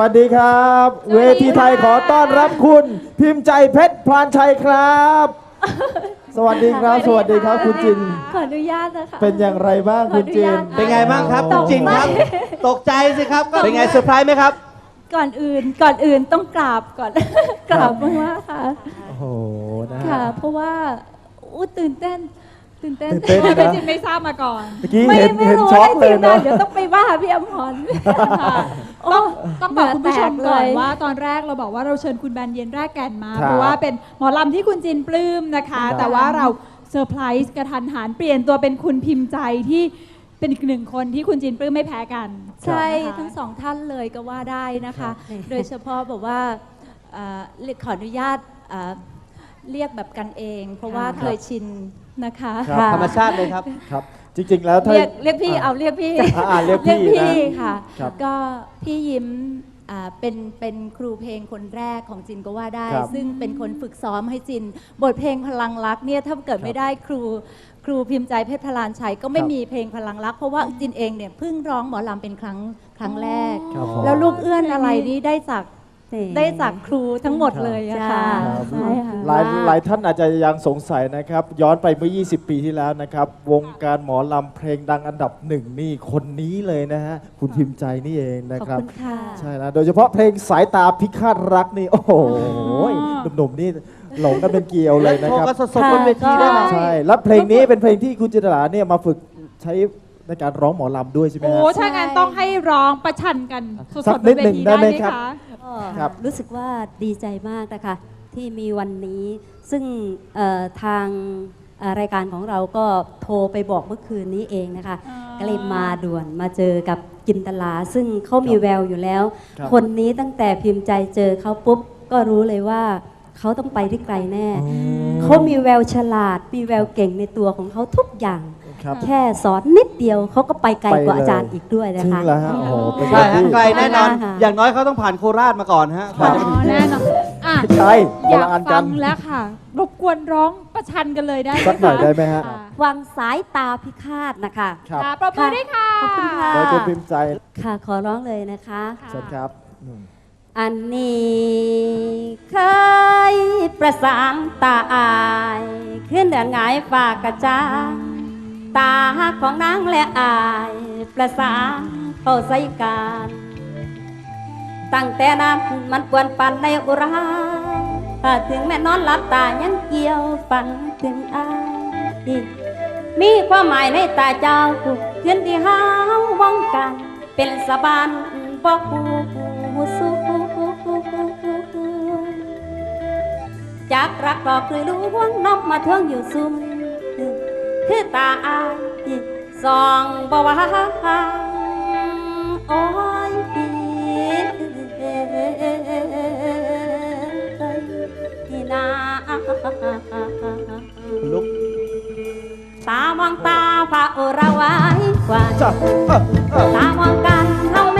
วัสดีครับสวัสดีค่ะเวทีไทยขอต้อนรับคุณ พิมพ์ใจเพชรพลานชัยครับ สวัสดีครับ สวัสดีครับคุณจิน ขออนุญาตนะคะ เป็นอย่างไรบ้างคุณจิน ขออนุญาต เป็นไงบ้างครับโอ้คุณจินครับ ตกใจสิครับ เป็นไงเซอร์ไพรส์ไหมครับ ก่อนอื่นก่อนอื่นต้องกราบก่อน กราบมากมากๆค่ะ โอ้โหนะฮะ ค่ะ เพราะว่าอู้ตื่นเต้น ตื่นเต้นตื่นเต้นไม่นะจริงไม่ทราบมาก่อน เมื่อกี้ไม่เห็นไม่เห็นรู้ช็อกได้เลทียมงานะนเดี๋ยวต้องไปว่าพี่อมรค่ะโอ้ต้องต้องบอกคุณผู้ชมก่อนเหงื่อแตกเลยว่าตอนแรกเราบอกว่าเราเชิญคุณแบรนด์เย็นแรกแก่นมา ครับเพราะว่าเป็นหมอลำที่คุณจินปลื้มนะคะ ครับ แต่ว่าเราเซอร์ไพรส์กระทันหันเปลี่ยนตัวเป็นคุณพิมพ์ใจที่เป็นอีกหนึ่งคนที่คุณจินปลื้มไม่แพ้กันใช่นะคะ ทั้งสองท่านเลยก็ว่าได้นะคะโดยเฉพาะแบบว่าเอ่อเรียกขออนุญาตเอ่อเรียกแบบกันเอง เพราะว่าเคยชิน นะคะครับธรรมชาติเลยครับ ครับ จริง ๆ แล้วถ้า เรียกเรียกพี่เอาเรียกพี่อ่าอ่าเรียกพี่นะค่ะ ครับก็พี่ยิ้มอ่าเป็นเป็นครูเพลงคนแรกของจินก็ว่าได้ ครับซึ่งเป็นคนฝึกซ้อมให้จิน บทเพลงพลังรักเนี่ยถ้าเกิดไม่ได้ครูครูพิมพ์ใจเพชรพลานชัยก็ไม่ครับมีเพลงพลังรัก เพราะว่าจินเองเนี่ยเพิ่งร้องหมอลำเป็นครั้งครั้งแรก ครับผม แล้วลูกเอื้อนอะไรนี่ได้จาก ได้จากครูทั้งหมดเลยอะค่ะครับใช่ค่ะหลายหลายท่านอาจจะยังสงสัยนะครับ ย้อนไปเมื่อ 20 ปีที่แล้วนะครับ วงการหมอลำเพลงดังอันดับหนึ่งนี่คนนี้เลยนะฮะ คุณพิมพ์ใจนี่เองนะขอบครับ คุณค่ะ ใช่แล้วโดยเฉพาะเพลงสายตาพิฆาตรักนี่ โอ้โหหนุ่มๆนี่หลงกันเป็นเกลียวเลยนะโชว์ครับกันสดๆบนเวทีได้ไหม ใช่ แล้วเพลงนี้เป็นเพลงที่คุณจินตลาเนี่ยมาฝึกใช้ ในการร้องหมอลำด้วยใช่ไหมโอ้ฮะ ถ้างั้นต้องให้ร้องประชันกันสสักดๆบนินดเวหนึ่งทีได้ได้ไหมไหมครับ คะ ก็ครับรู้สึกว่าดีใจมากนะคะที่มีวันนี้ ซึ่งเอ่อทางเอ่อรายการของเราก็โทรไปบอกเมื่อคืนนี้เองนะคะอ่าก็เลยมาด่วนมาเจอกับจินตลา ซึ่งเขามีแววอยู่แล้ว ครับ คนนี้ตั้งแต่พิมพ์ใจเจอเขาปุ๊บ ก็รู้เลยว่าเขาต้องไปได้ไกลแน่ เขามีแววฉลาด มีแววเก่งในตัวของเขาทุกอย่าง ครับ แค่สอนนิดเดียวเขาก็ไปไกลกว่าไปเลยอาจารย์อีกด้วยนะจริงคะ เหรอฮะโอ้โหเป็นใช่เรื่องฮะที่ ไกลแน่นอน ค่ะ อย่างน้อยเขาต้องผ่านโคราชมาก่อนฮะครับอ๋อแน่นอนอะใช่อยากคนละอันกัฟันงแล้วค่ะ รบกวนร้องประชันกันเลยได้ไหมสักหน่อยคะได้ไหมฮะ ค่ะวางสายตาพิฆาตนะคะ ครับค่ะปรบมือด้วยค่ะขอบคุณค่ะ โดยคุณพิมพ์ใจค่ะขอร้องเลยนะคะ เชิญครับอืมอันนี้เคยประสานตาอาย ขึ้นเดือนหงายฝากกระจาง ตาของนางและอาย ประสานเข้าใส่การตั้งแต่นั้นมันปวนปันในอุราถ้าถึงแม่นอนหลับตายังเกี่ยวฝันถึงอายมีความหมายในตาเจ้าเพื่อนที่ห้าววงกัน เป็นสะบานบอกหูสู้จากรักดอกคือรู้วงนอกมาทวงอยู่ซุ่ม คือตาอายสองบ่ว่าโอ้ยนี่นาลุกตามองตาพระโอระไว้กว่าตามองกันทำให้ฉั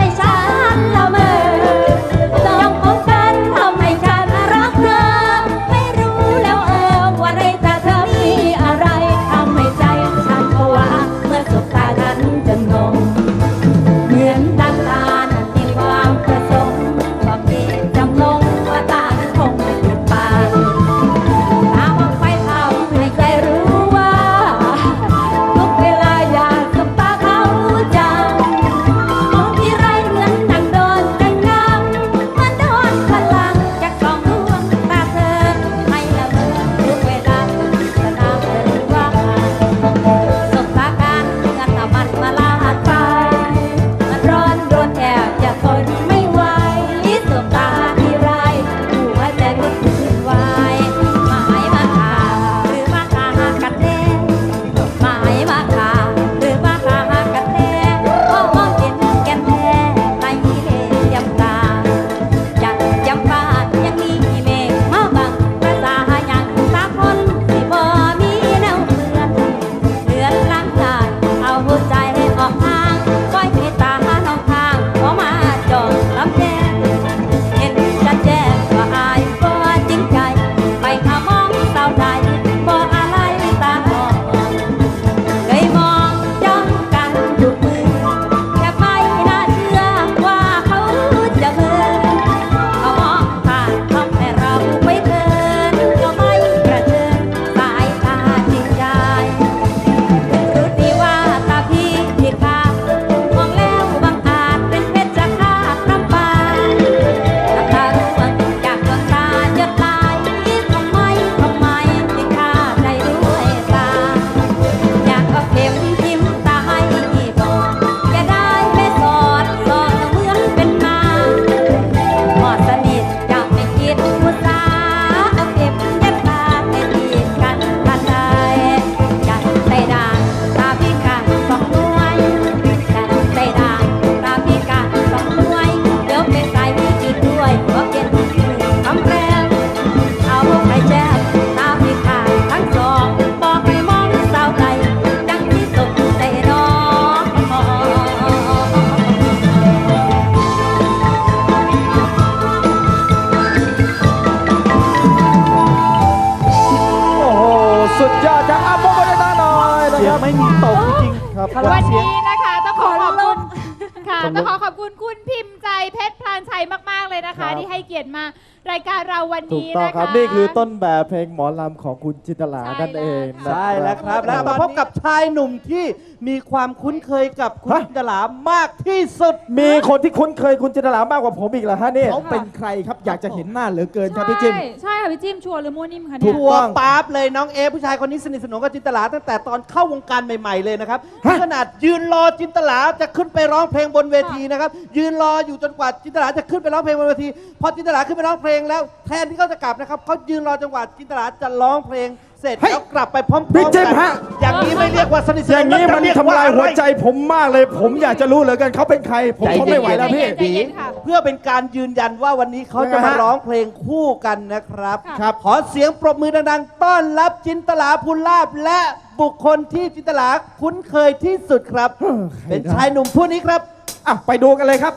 วันถูกนี้ต้องนะครัคะบนี่คือต้นแบบเพลงหมอลำของคุณจินตลาใช่นั่นเองนะ ใช่แล้วครับ แล้วมาพบกับชายหนุ่มที่ มีความคุ้นเคยกับคุณฮะ จินตลามากที่สุด มีคนที่คุ้นเคยคุณจินตลามากกว่าผมอีกเหรอฮะเนี่ย เขาเป็นใครครับอยากจะเห็นหน้าเหลือเกินครับพี่จิม ใช่ใช่ค่ะพี่จิ้มชัวร์หรือมั่วนิ่มคะถูเนี่ยกตัวป๊าบเลยน้องเอผู้ชายคนนี้สนิทสนมกับจินตลาตั้งแต่ตอนเข้าวงการใหม่ๆเลยนะครับขนาดยืนรอจินตลาจะขึ้นไปร้องเพลงบนเวทีนะครับยืนรออยู่จนกว่าจินตลาจะขึ้นไปร้องเพลงบนเวทีพอจินตลาขึ้นไปร้องเพลงแล้วแทนที่เขาจะกลับนะครับเขายืนรอจังหวะจินตลาจะร้องเพลง เสร็จเฮ้ยแล้วกลับไปพร้อมๆพี่เจมส์กันฮะ อย่างนี้ไม่เรียกว่าสนิทสนมอย่างนี้มันแวจะเรีกทำลายหัวอะไรใจผมมากเลย ผมอยากจะรู้เหลือเกินเขาเป็นใคร ผมทนไม่ไหวแล้วพี่ ใจเย็นค่ะ เพื่อเป็นการยืนยันว่าวันนี้เขาจะยังไงมาฮะ ร้องเพลงคู่กันนะครับค่ะครับขอเสียงปรบมือดังๆ ต้อนรับจินตลาภูลลาบและบุคคลที่จินตลาคุ้นเคยที่สุดครับเออใครเป็นได้ชายหนุ่มผู้นี้ครับ อะไปดูกันเลยครับ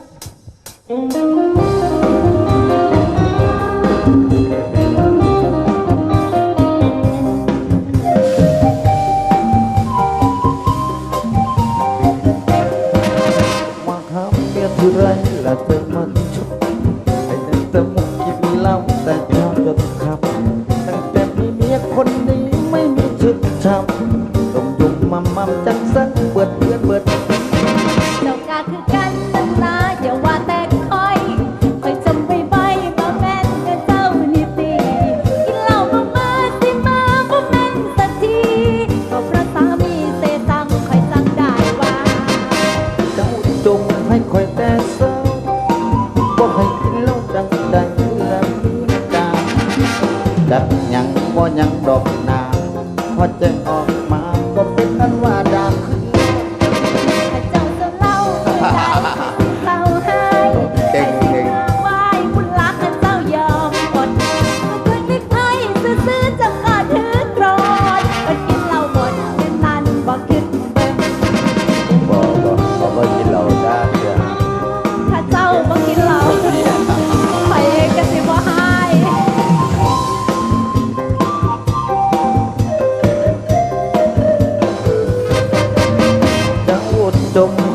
ม ทีไรและเธอมันชอบไอ้นั่นเธอมุกกินเหล้าแต่เช้าจนคำตั้งแต่มีเมียคนนี้ไม่มีชึดช้ำต้องยุ่งมัมมัมจะ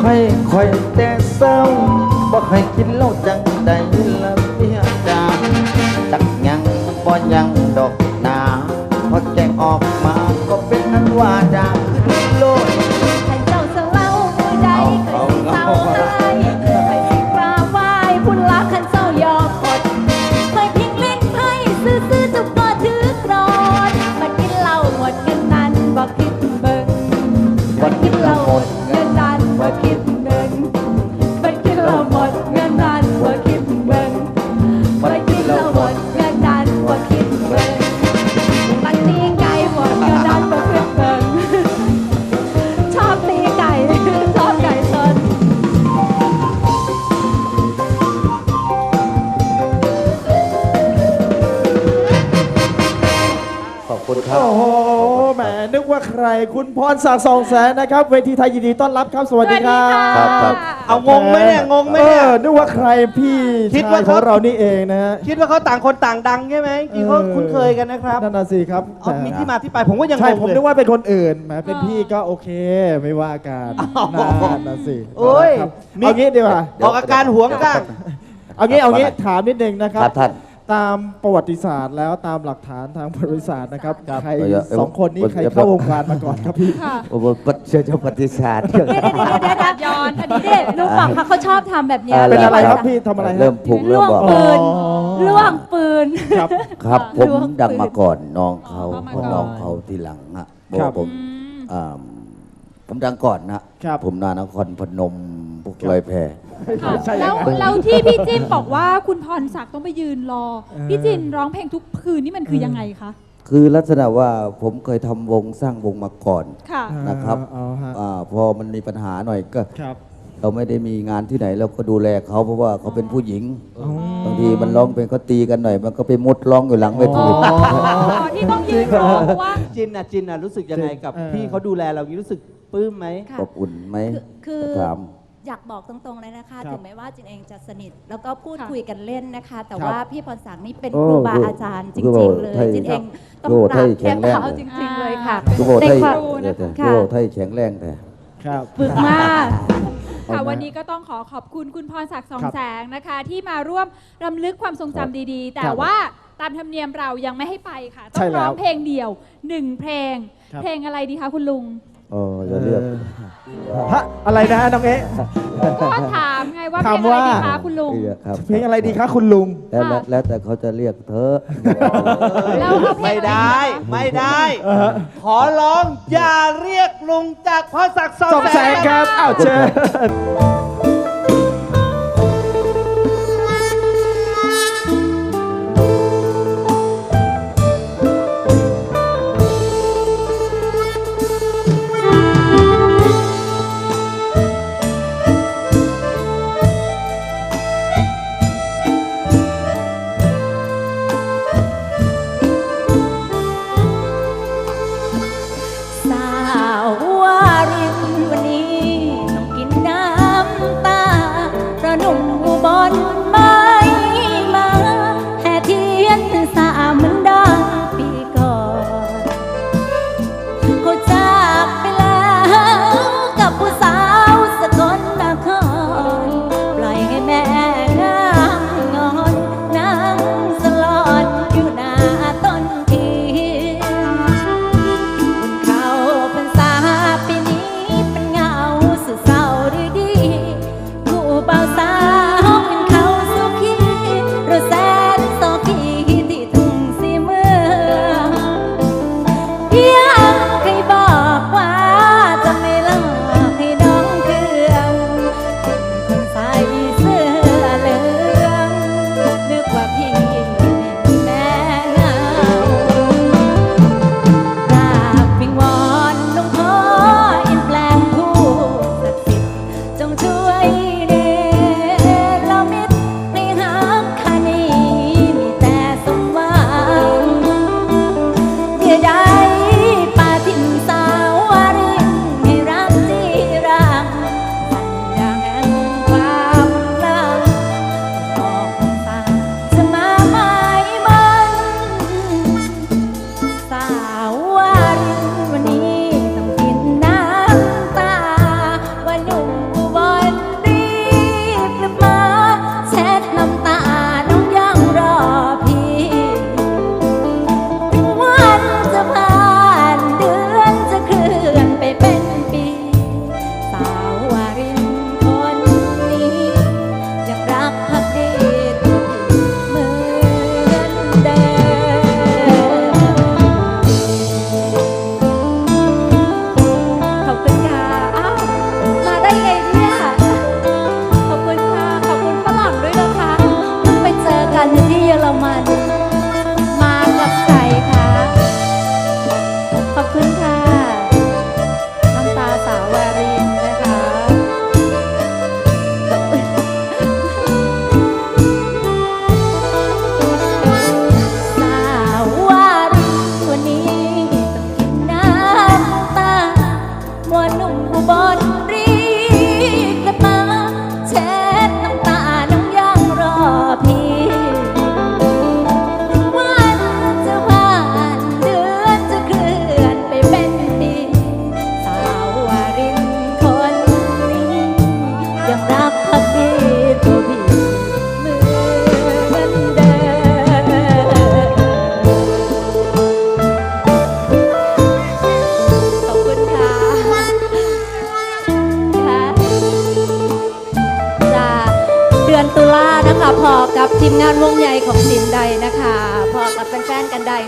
ให้คอยแต่เศร้าบ่ให้กินเหล้าจังใดละเพียจาจักยังบ่ยังดอกหนาพอแจงออกมาก็เป็นนั้นว่าดา งิ ศักดิ์สองแสนนะครับ เวทีไทยยินดีต้อนรับครับ สวัสดีครับ ครับครับ เอางงไหมเนี่ยงงไหมเอเนี่ยอนึกว่าใครพี่คิดชาว่ายของเขาเรานี่เองนะฮะ คิดว่าเขาต่างคนต่างดังใช่ไหมจริงเขาเออ คุ้นเคยกันนะครับนั่นน่ะสิครับเอาแต่มีที่มาที่ไปผมก็ยังงใช่งผมเลย นึกว่าเป็นคนอื่นแหมเป็นพี่ก็โอเคไม่ว่ากันนั่นน่ะสิโอ้ย ครับมีเอางี้ดีกว่า ออกอาการหวงก้าง เอางี้เอางี้ถามนิดนึงนะคครัรับบท่าน ตามประวัติศาสตร์แล้วตามหลักฐานทางประวัติศาสตร์นะครับใครเดี๋ยวเดี๋ยวสองคนนี้เดี๋ยวใครเข้าวงการมาก่อนครับพี่ค่ะโอ้โหปัจเชื่อเจ้าปฏิศาสตร์เดี๋ยวเดี๋ยวเดี๋ยวเดี๋ยวเดี๋ยวย้อนอันนี้เด็กรู้เปล่าคะเขาชอบทำแบบเนี้ยอ่าเป็นอะไรครับพี่ทำอะไรฮะเริ่มผูกเริ่มล่วงบอกปืนอ๋อล่วงปืนครับครับผมล่วงดังมาปืนก่อนน้องเขาอ๋อมาเพราะก่อนน้องเขาทีหลังฮะบอครักบผมอ่าผมดังก่อนนะครับผมนานครพนมพวกลอยแพ ค่ะใช่แล้วครับแล้วที่พี่จิ้มบอกว่าคุณพรศักดิ์ต้องไปยืนรอ เออ พี่จินร้องเพลงทุกคืนนี่มันคือเออยังไงคะ คือลักษณะว่าผมเคยทำวงสร้างวงมาก่อนค่ะ นะครับอ๋อฮะอาพอมันมีปัญหาหน่อยก็ ครับ เราไม่ได้มีงานที่ไหนเราก็ดูแลเขาเพราะว่าเขาเป็นผู้หญิงอ๋อบางทีมันร้องเพลงเขาตีกันหน่อย มันก็ไปมุดร้องอยู่หลังเวทีอ๋ออ๋อที่ต้องยืนรอเพราะว่า จินอะจินอะรู้สึกยังไงกับ เออ พี่เขาดูแลเราอย่างนี้รู้สึกปลื้มไหม ค่ะ อบอุ่นไหมคือคือ ถาม อยากบอกตรงๆเลยนะคะ ครับถึงแม้ว่าจินเองจะสนิท แล้วก็พูดค่ะ คุยกันเล่นนะคะ แต่ครับว่าพี่พรศักดิ์นี่เป็นโอ้ครูบาโอ้อาจารย์จคือริงว่าๆเลยไทยจินเองต้องโอ้กราบไทยแทแข็บงแรงเท้าจริง ๆ เลยค่ะค่ะ กูบอกในไทยความเดี๋ยวแต่กูค่ะบอกไทยแข็งแรงแต่ ครับ ฝึกมาก ค่ะเอามาวันนี้ก็ต้องขอขอบคุณคุณพรศักดิ์สองครับแสงนะคะ ที่มาร่วมรำลึกความทรงจำดีๆ แต่ครับว่าตามธรรมเนียมเรายังไม่ให้ไปค่ะ ต้อใช่งแล้วร้องเพลงเดียวหนึ่งเพลง ครับ เพลงอะไรดีคะคุณลุง อ๋อจะเลือกฮะอะไรนะฮะน้องเอ๊ะ ก็ถามไงว่าเพถาลมงอะไรว่า ดีคะคุณลุงเลือกครับเพลงอะไรดีคะคุณลุง แล้วแล้วค่ะแล้วแต่เขาจะเรียกเธอ แล้วเอาเพลไม่งอะไรได้ไม่ได้เออขอร้องอย่าเรียกลุงจากพ่อศักดิ์สองสองแสงครับ อ้าวเชิญ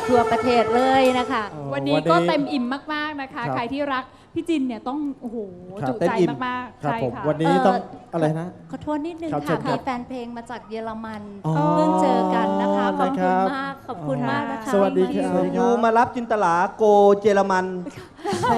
ทั่วประเทศเลยนะคะ วันนี้ก็เต็มอิ่มมาก ๆนะคะ ครับ ใครที่รักพี่จินเนี่ยต้องโอ้โหครับจุเต็มใจอิ่มมากๆครับใช่ผมค่ะ วันนี้ต้องเอ่ออะไรนะ ขอโทษนิดนึงครับเชิค่ะญครับมีแฟนเพลงมาจากเยอรมันอ๋อเพิ่งเจอกันนะคะขอบนะคคุรัณบ มากขอบคุณมากนะคะสวัสดีครับที่มายูมารับจินตลาโกเยอรมัน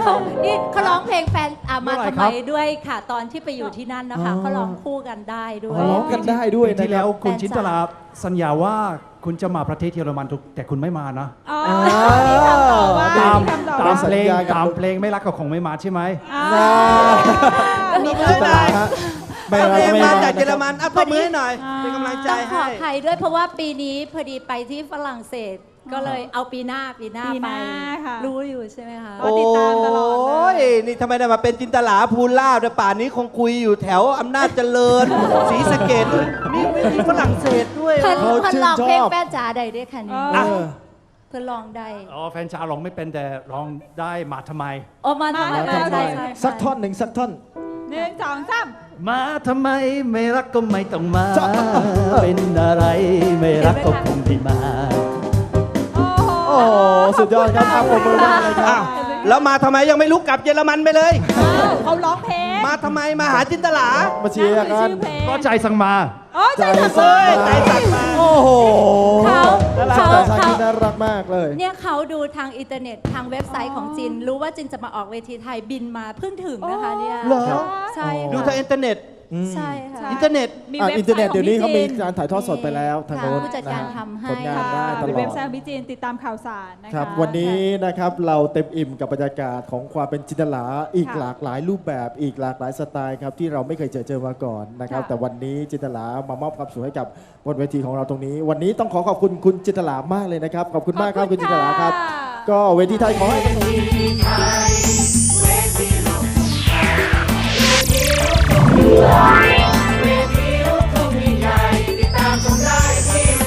เขานี่เขาร้องเพลงแฟนอะมาเมื่อไหร่ทำครัไมบด้วยค่ะ ตอนที่ไปอยู่ที่นั่นนะคะอ๋อเขาร้องคู่กันได้ด้วย อ๋อร้องกันได้ด้วยปีนะที่คแล้รับวคุณแฟนจินตลาสัญญาว่า คุณจะมาประเทศเยอรมันทุกแต่คุณไม่มานะ อ๋ออ่าที่คำตอบว่าตามที่คำตอบตาว่ามเพลงสัญญากับ ตามเพลงไม่รักก็คงไม่มาใช่ไหม อ่ามีจิเพื่อนนตได้ลาฮะไม่เอาเพลงไม่มาไจากเยอรมันเอาปรบมือให้หน่อยอ่าเป็นกำลังใจต้องขอให้ อภัยด้วยเพราะว่าปีนี้พอดีไปที่ฝรั่งเศสก็เลยเอาปีหน้าปีหน้าปีหไป น้าค่ะ รู้อยู่ใช่ไหมคะก็ติดตามตลอดเลย โอ้ยนี่ทำไมได้มาเป็นจินตลาภูลาบแต่ยป่านนี้คงคุยอยู่แถวอำนาจเจริญ ศรีสะเกดนี่ไม่มีฝรั่งเศส ด้วยเพิ่นเขาเพิ่นชื่นลองเพลงชอบแป้จ๋าใดด้วยค่ะนี่เออ เพิ่นลองได้อ๋อแฟนชาวร้องไม่เป็นแต่ร้องได้มาทำไม โอ้มาทำไมมาทำไมใช่ใช่สักท่อนหนึ่งสักท่อน หนึ่งสองสามมาทำไมไม่รักก็ไม่ต้องมาจะเป็นอะไรไม่รักก็คงที่มา โอ้โหโอ้โหสุดยอดครับอาผมมือมากเลยครับแล้วมาทำไมยังไม่ลุกกลับเยอรมันไปเลยอ้าวเขาร้องเพลงมาทำไมมาหาจินตลามาเชียร์นั่นกัคืนอชื่อเพลงก็ใจสั่งมา โอ้ยใจใจสั่งสั่เลงยใจสั่งมาโอ้โหเขาน่ารักเขาใจสั่งเขาที่น่ารักมากเลย เนี่ยเขาดูทางอินเทอร์เน็ตทางเว็บไซต์ของจิน รู้ว่าจินจะมาออกเวทีไทยบินมาเพิ่งถึงนะคะเนี่ยเหรอ ใช่ดูค่ะทางอินเทอร์เน็ต ใช่ค่ะ อินเทอร์เน็ตมีอะเว็บอินเทอร์เน็ตไซต์ขเดี๋องยวนี้เขามีพี่จินการถ่ายทอดสดไปแล้วทางโน้นผู้จัดการนะฮะทำให้ ผลงานได้ตมีลอเว็บดไซต์ของพี่จีนติดตามข่าวสารนะคะ ครับวันนี้นะครับเราเต็มอิ่มกับบรรยากาศของความเป็นจินตลา อีกค่ะหลากหลายรูปแบบอีกหลากหลายสไตล์ครับที่เราไม่เคยเจอเจอมาก่อนนะครับ ค่ะ แต่วันนี้จินตลามามอบความสุขให้กับบนเวทีของเราตรงนี้ วันนี้ต้องขอขอบคุณคุณจินตลามากเลยนะครับขอบคุณมากครับคุณจินตลาครับ ก็เวทีไทยขอให้ Hãy subscribe cho Wow.